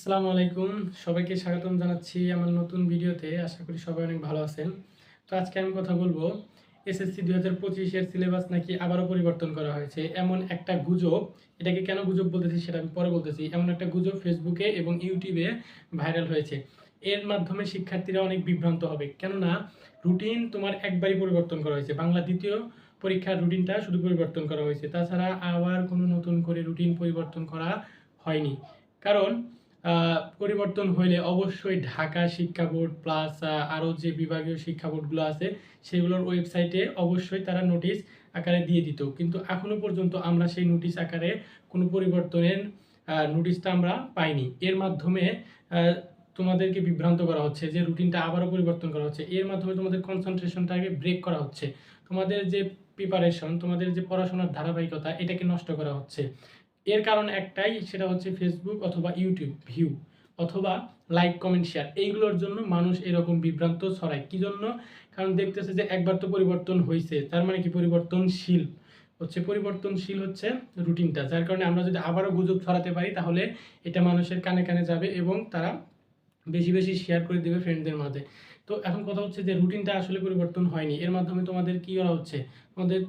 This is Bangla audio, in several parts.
আসসালামু আলাইকুম। সবাইকে স্বাগতম জানাচ্ছি আমার নতুন ভিডিওতে। আশা করি সবাই অনেক ভালো আছেন। তো আজকে আমি কথা বলব, এসএসসি দুই হাজার পঁচিশের সিলেবাস নাকি আবারও পরিবর্তন করা হয়েছে? এমন একটা গুজব, এটাকে কেন গুজব বলতেছি সেটা আমি পরে বলতেছি। এমন একটা গুজব ফেসবুকে এবং ইউটিউবে ভাইরাল হয়েছে। এর মাধ্যমে শিক্ষার্থীরা অনেক বিভ্রান্ত হবে। কেননা, রুটিন তোমার একবারই পরিবর্তন করা হয়েছে। বাংলা দ্বিতীয় পরীক্ষার রুটিনটা শুধু পরিবর্তন করা হয়েছে। তাছাড়া আবার কোনো নতুন করে রুটিন পরিবর্তন করা হয়নি। কারণ পরিবর্তন হইলে অবশ্যই ঢাকা শিক্ষা বোর্ড প্লাস আরও যে বিভাগীয় শিক্ষা বোর্ডগুলো আছে, সেগুলোর ওয়েবসাইটে অবশ্যই তারা নোটিশ আকারে দিয়ে দিত। কিন্তু এখনও পর্যন্ত আমরা সেই নোটিশ আকারে কোনো পরিবর্তনের নোটিশটা আমরা পাইনি। এর মাধ্যমে তোমাদেরকে বিভ্রান্ত করা হচ্ছে যে রুটিনটা আবারও পরিবর্তন করা হচ্ছে। এর মাধ্যমে তোমাদের কনসেন্ট্রেশনটাকে ব্রেক করা হচ্ছে। তোমাদের যে প্রিপারেশন তোমাদের যে পড়াশোনার ধারাবাহিকতা, এটাকে নষ্ট করা হচ্ছে। এর কারণ একটাই, সেটা হচ্ছে ফেসবুক অথবা ইউটিউব ভিউ অথবা লাইক কমেন্ট শেয়ার এইগুলোর জন্য মানুষ এরকম বিভ্রান্ত ছড়ায়। কি জন্য? কারণ দেখতেছে যে একবার তো পরিবর্তন হয়েছে তার মানে কি পরিবর্তনশীল? হচ্ছে পরিবর্তনশীল হচ্ছে রুটিনটা যার কারণে আমরা যদি আবারও গুজব ছড়াতে পারি, তাহলে এটা মানুষের কানে কানে যাবে এবং তারা বেশি বেশি শেয়ার করে দেবে ফ্রেন্ডদের মাঝে। তো এখন কথা হচ্ছে যে রুটিনটা আসলে পরিবর্তন হয়নি। এর মাধ্যমে তোমাদের কী করা হচ্ছে? তোমাদের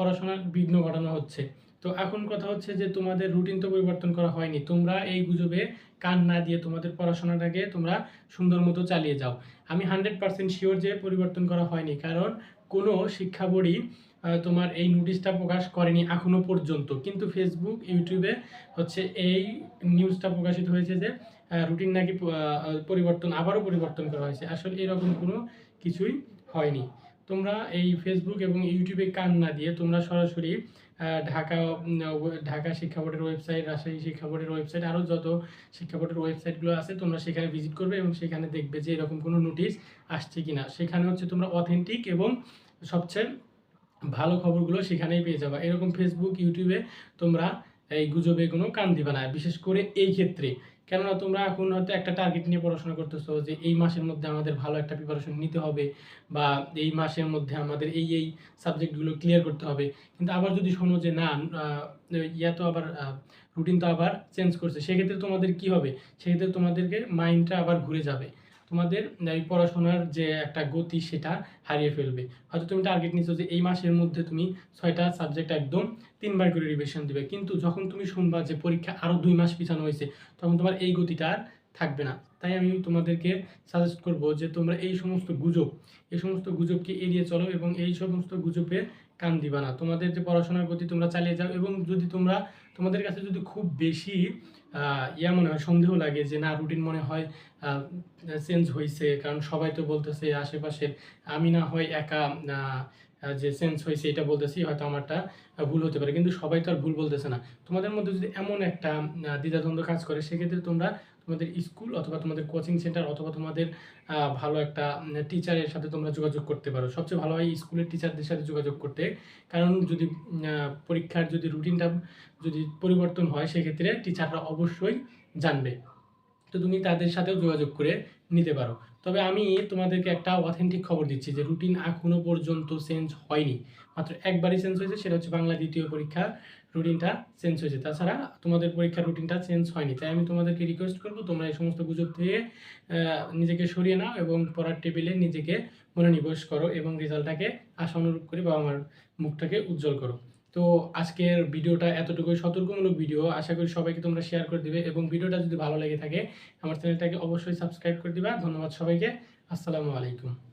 পড়াশোনার বিঘ্ন ঘটানো হচ্ছে। তো এখন কথা হচ্ছে যে তোমাদের রুটিন তো পরিবর্তন করা হয়নি। তোমরা এই গুজবে কান না দিয়ে তোমাদের পড়াশোনাটাকে তোমরা সুন্দর মতো চালিয়ে যাও। আমি হান্ড্রেড পার্সেন্ট শিওর যে পরিবর্তন করা হয়নি। কারণ কোনো শিক্ষা বোর্ডই তোমার এই নোটিশটা প্রকাশ করেনি এখনও পর্যন্ত। কিন্তু ফেসবুক ইউটিউবে হচ্ছে এই নিউজটা প্রকাশিত হয়েছে যে রুটিন নাকি পরিবর্তন, আবারও পরিবর্তন করা হয়েছে। আসলে এরকম কোনো কিছুই হয়নি। তোমরা এই ফেসবুক এবং ইউটিউবে কান না দিয়ে তোমরা সরাসরি ঢাকা ঢাকা শিক্ষা বোর্ডের ওয়েবসাইট রাজশাহী শিক্ষা বোর্ডের ওয়েবসাইট আরও যত শিক্ষা বোর্ডের ওয়েবসাইটগুলো আছে, তোমরা সেখানে ভিজিট করবে এবং সেখানে দেখবে যে এরকম কোনো নোটিশ আসছে কি না সেখানে হচ্ছে তোমরা অথেন্টিক এবং সবচেয়ে ভালো খবরগুলো সেখানেই পেয়ে যাবে। এরকম ফেসবুক ইউটিউবে তোমরা এই গুজবে কোনো কান দিবে না। বিশেষ করে এই ক্ষেত্রে। কেননা তোমরা এখন হয়তো একটা টার্গেট নিয়ে পড়াশোনা করতেছো যে এই মাসের মধ্যে আমাদের ভালো একটা প্রিপারেশন নিতে হবে বা এই মাসের মধ্যে আমাদের এই এই সাবজেক্টগুলো ক্লিয়ার করতে হবে। কিন্তু আবার যদি শোনো যে না ইয়া তো আবার রুটিন তো আবার চেঞ্জ করছে, সেক্ষেত্রে তোমাদের কি হবে? সেক্ষেত্রে তোমাদেরকে মাইন্ডটা আবার ঘুরে যাবে। তোমাদের, এই পড়াশোনার যে একটা গতি সেটা হারিয়ে ফেলবে। হয়তো তুমি টার্গেট নিচ্ছ যে এই মাসের মধ্যে তুমি ছয়টা সাবজেক্ট একদম তিনবার করে রিভিশন দিবে। কিন্তু যখন তুমি শুনবা যে পরীক্ষা আরও দুই মাস পিছানো হয়েছে, তখন তোমার এই গতিটা আর থাকবে না। তাই আমি তোমাদেরকে সাজেস্ট করব যে তোমরা এই সমস্ত গুজব, এই সমস্ত গুজবকে এড়িয়ে চলো এবং এই সমস্ত গুজবে কান দিবা না তোমাদের যে পড়াশোনার গতি তোমরা চালিয়ে যাও এবং যদি তোমরা, তোমাদের কাছে যদি খুব বেশি ইয়া মনে হয়, সন্দেহ লাগে যে না রুটিন মনে হয় চেঞ্জ হয়েছে কারণ সবাই তো বলতেছে আশেপাশে আমি না হয় একা যে সেন্স হয়েছে এটা বলতেছি, হয়তো আমারটা ভুল হতে পারে। কিন্তু সবাই তো আর ভুল বলতেছে না। তোমাদের মধ্যে যদি এমন একটা দ্বিধাদ্বন্দ্ব কাজ করে, সেক্ষেত্রে তোমরা তোমাদের স্কুল অথবা তোমাদের কোচিং সেন্টার অথবা তোমাদের ভালো একটা টিচারের সাথে তোমরা যোগাযোগ করতে পারো। সবচেয়ে ভালো হয় স্কুলের টিচারদের সাথে যোগাযোগ করতে। কারণ যদি পরীক্ষার যদি রুটিনটা যদি পরিবর্তন হয়, সেক্ষেত্রে টিচাররা অবশ্যই জানবে। তো তুমি তাদের সাথেও যোগাযোগ করে নিতে পারো। তবে আমি তোমাদেরকে একটা অথেন্টিক খবর দিচ্ছি যে রুটিন এখনও পর্যন্ত চেঞ্জ হয়নি। মাত্র একবারই চেঞ্জ হয়েছে, সেটা হচ্ছে বাংলা দ্বিতীয় পরীক্ষা রুটিনটা চেঞ্জ হয়েছে। তাছাড়া তোমাদের পরীক্ষার রুটিনটা চেঞ্জ হয়নি। তাই আমি তোমাদেরকে রিকোয়েস্ট করব, তোমরা এই সমস্ত গুজব থেকে নিজেকে সরিয়ে নাও এবং পড়ার টেবিলে নিজেকে মনোনিবেশ করো এবং রেজাল্টটাকে আশানুরূপ করে বাবা মার মুখটাকে উজ্জ্বল করো। তো আজকের ভিডিওটা এতটুকুই সতর্কমূলক ভিডিও। আশা করি সবাইকে তোমরা শেয়ার করে দিবে এবং ভিডিওটা যদি ভালো লেগে থাকে, আমার চ্যানেলটাকে অবশ্যই সাবস্ক্রাইব করে দিবা। ধন্যবাদ সবাইকে। আসসালামু আলাইকুম।